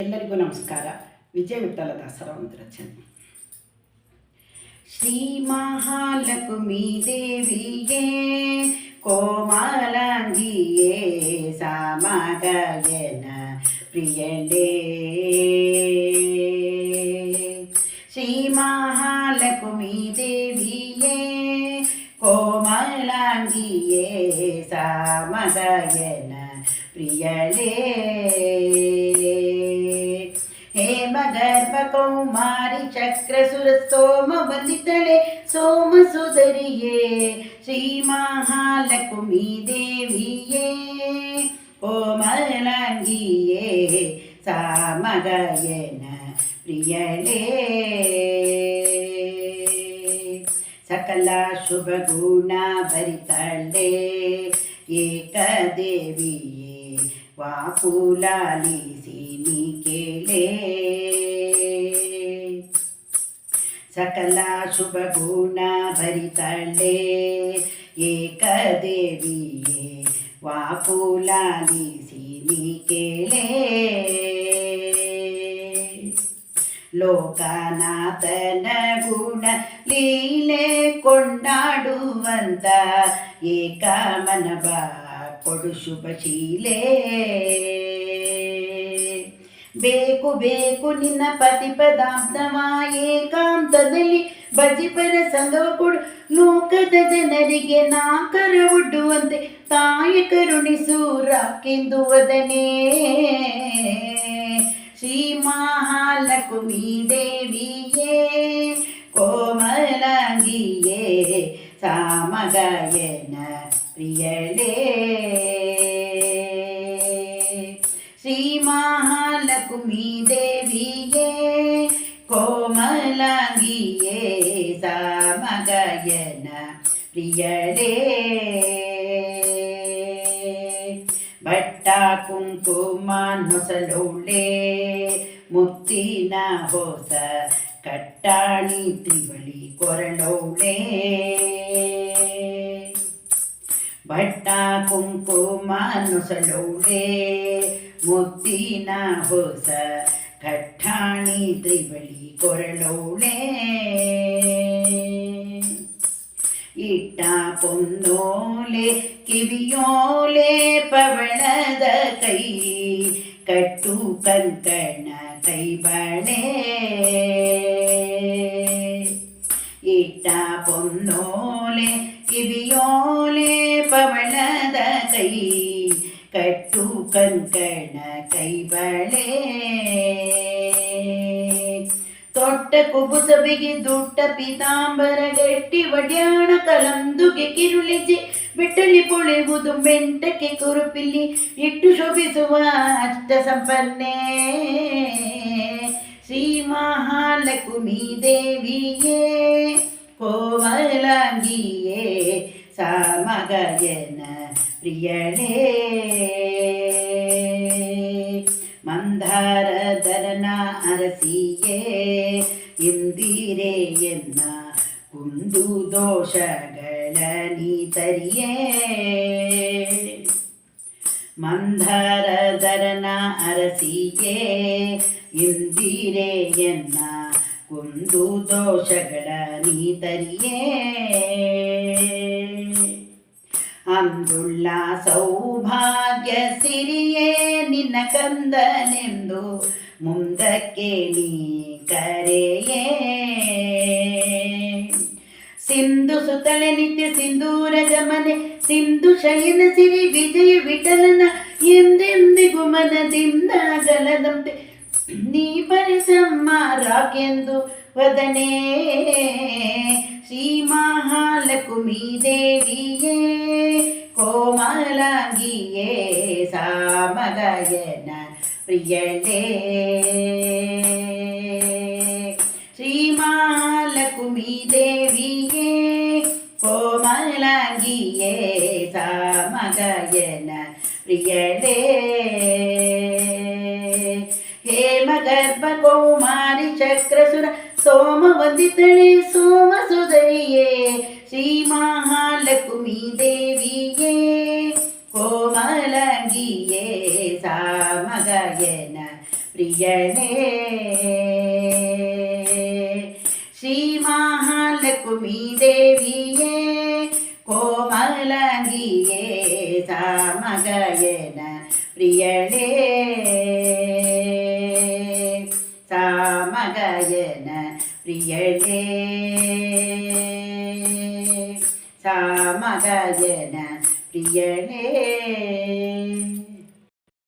ಎಲ್ಲರಿಗೂ ನಮಸ್ಕಾರ ವಿಜಯ ವಿಠಲ ದಾಸರ ಒಂದು ರಚನೆ ಶ್ರೀ ಮಹಾಲಕ್ಷ್ಮೀ ದೇವಿಯೇ ಕೋಮಲಾಂಗಿಯೇ ಸಾಮಗಯನ ಪ್ರಿಯಳೇ ಶ್ರೀ ಮಹಾಲಕ್ಷ್ಮೀ ದೇವಿಯೇ ಕೋಮಲಾಂಗಿಯೇ ಸಾಮಗಯನ ಪ್ರಿಯಳೇ गर्भकौमारि चक्रसुरस्तोमवन्दितले सोमसुदरिये श्रीमहालक्ष्मी देवीये कोमलाङ्गीये सा मगयन प्रियले सकला शुभगुणाभरितले ఏకదేవియే వాపులాలిసి నీకెలే ವಾಕುಲಾಲಿಸಿ ನೀ ಕೇಳೆ ಲೋಕನಾಥನ ಗುಣ ಲೀಲೆ ಕೊಂಡಾಡುವಂತ ಏಕಮನವ ಕೊಡು ಶುಭ ಶೀಲೆ ಬೇಕು ಬೇಕು, ನಿನ್ನ ಪತಿ ಪದಾಂತವ ಏಕಾಂತದಲ್ಲಿ ಬಜಿಪರ ಸಂಗವ ಕೊಡು. ಲೋಕದ ಜನರಿಗೆ ನಾಕರ ಒಡ್ಡುವಂತೆ ತಾಯಿ ಕರುಣಿಸು ರಾಕೆಂದು ವದನೇ. ಶ್ರೀ ಮಹಾಲಕ್ಷ್ಮೀ ದೇವಿಯೇ ಕೋಮಲಂಗಿಯೇ, ಸಾಮಗಯನ ಪ್ರಿಯಳೇ. ಕೋಮಲಾಂಗಿಯೇ ಸಾಮಗಾಯನ ಪ್ರಿಯಳೇ ಭಟ್ಟ ಕುಂಕುಮ ನೊಸಲೊಳ್ಳೆ ಮುತ್ತಿನ ಹೊಸ ಕಟ್ಟಾಣಿ ತ್ರಿವಳಿ ಕೊರಳೊಳ್ಳೆ ಭಟ್ಟ ಕುಂಕುಮ ನೊಸಲೊಳ್ಳೆ ಮುತ್ತಿನ ಹೊಸ ಕಟ್ಟಾಣಿ ತ್ರಿವಳಿ ಕೊರಳೊಳ್ಳೆ ಇಟ್ಟ ಪೊನ್ನೋಲೆ ಕಿವಿಯೋಲೆ ಪವಳದ ಕೈ ಕಟ್ಟು ಕಂಕಣ ಕೈ ಬಳೆ ಇಟ್ಟ ಪೊನ್ನೋಲೆ ಕಿವಿಯೋಲೆ ಪವಳದ ಕೈ ಕಟ್ಟು ಕಂಕಣ ಕೈಬಳೆ. ತೊಟ್ಟ ಕುಬುಸಬಿಗೆ ದುಟ್ಟ ಪೀತಾಂಬರ ಗಟ್ಟಿ ಒಡ್ಯಾಣ ಕಲಂದುಗೆ ಕಿರುಳಿಜಿ. ಬಿಟ್ಟಲಿ ಪೊಳೆಯುವುದು ಮೆಂಟಕ್ಕೆ ಕುರುಪಿಲ್ಲಿ ಇಟ್ಟು ಶೋಭಿಸುವ ಅಷ್ಟ ಸಂಪನ್ನೆ. ಶ್ರೀ ಮಹಾಲಕ್ಷ್ಮಿ ದೇವಿಯೇ ಕೋಮಲಾಂಗಿಯೇ, ಸಾಮಗಯನ ಪ್ರಿಯಳೇ. ಕುಂದು ದೋಷಗಳ ನೀತರಿಯೇ. ಮಂದರದರನ ಅರಸಿಯೇ ಇಂದಿರೆಯನ್ನ ಕುಂದು ದೋಷಗಳ ನೀತರಿಯೇ. ಅಂದುಳ್ಳ ಸೌಭಾಗ್ಯ ಸಿರಿಯೇ, ನಿನ್ನ ಕಂದನೆಂದು ಮುಂದಕ್ಕೆ ನೀ ಕರೆಯೇ. ಸಿಂಧು ಸುತಳೆ ನಿತ್ಯ ಸಿಂಧೂರ ಗಮನೆ ಸಿಂಧು ಶಯನ ಸಿರಿ ವಿಜಯ ವಿಠಲನ ಎಂದೆಂದಿಗೂ ಮನದಿಂದ ಗಲದಂತೆ ನೀ ಪರಿಸಮ್ಮ ರಾಕೆಂದು ವದನೆ ಶ್ರೀ ಮಹಾಲಕ್ಷ್ಮೀ ದೇವಿಯೇ ಕೋಮಲಾಂಗಿಯೇ ಸಾಮಗಾಯನ ಪ್ರಿಯಳೇ விளங்கியே தாமகயன பிரியலே ஹேமகர்ப கௌமாரி சக்கரசுர சோம வந்தித்தளே சோம சுதையே ஸ்ரீ மகாலட்சுமி தேவியே கோமலங்கியே சாமகயன பிரியனே श्रीमाहालक्ष्मीदेवीये கோமலங்கியே சாமகயன பிரியளே. சாமகயன பிரியளே. சாமகயன பிரியளே.